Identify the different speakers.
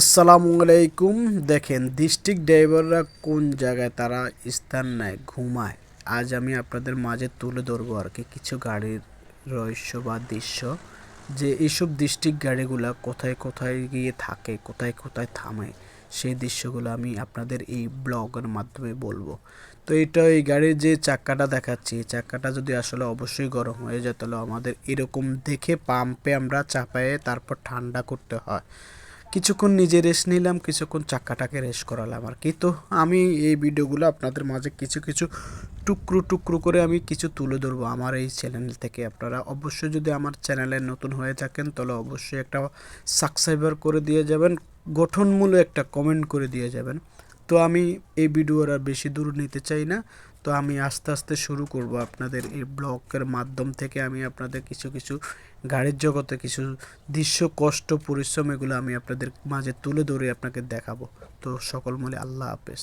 Speaker 1: আসসালামু আলাইকুম। দেখেন, ডিস্ট্রিক্ট ড্রাইভাররা কোন জায়গায় তারা স্থান নেয়, ঘুমায়? আজ আমি আপনাদের মাঝে তুলে ধরবো আর কি কিছু গাড়ির রহস্য বা দৃশ্য যে এইসব ডিস্ট্রিক্ট গাড়িগুলা কোথায় কোথায় গিয়ে থাকে, কোথায় কোথায় থামে, সেই দৃশ্যগুলো আমি আপনাদের এই ব্লগের মাধ্যমে বলব। তো এটা এই গাড়ির যে চাক্কাটা দেখাচ্ছি, এই চাক্কাটা যদি আসলে অবশ্যই গরম হয়ে যায়, তাহলে আমাদের এরকম দেখে পাম্পে আমরা চাপায়ে তারপর ঠান্ডা করতে হয়। কিছুক্ষণ নিজে রেস্ট নিলাম, কিছুক্ষণ চাক্কাটাকে রেস্ট করালাম আর কি। তো আমি এই ভিডিওগুলো আপনাদের মাঝে কিছু কিছু টুকরো টুকরো করে আমি কিছু তুলে ধরবো আমার এই চ্যানেল থেকে আপনারা। অবশ্যই যদি আমার চ্যানেলে নতুন হয়ে থাকেন, তাহলে অবশ্যই একটা সাবস্ক্রাইবার করে দিয়ে যাবেন, গঠনমূলক একটা কমেন্ট করে দিয়ে যাবেন। তো আমি এই ভিডিওর আর বেশি দূর নিতে চাই না। তো আমি আস্তে আস্তে শুরু করব আপনাদের এই ব্লগের মাধ্যম থেকে। আমি আপনাদের কিছু কিছু গাড়ির জগতে কিছু দৃশ্য, কষ্ট, পরিশ্রম এগুলো আমি আপনাদের মাঝে তুলে ধরে আপনাকে দেখাবো। তো সকল মূলে আল্লাহ হাফেজ।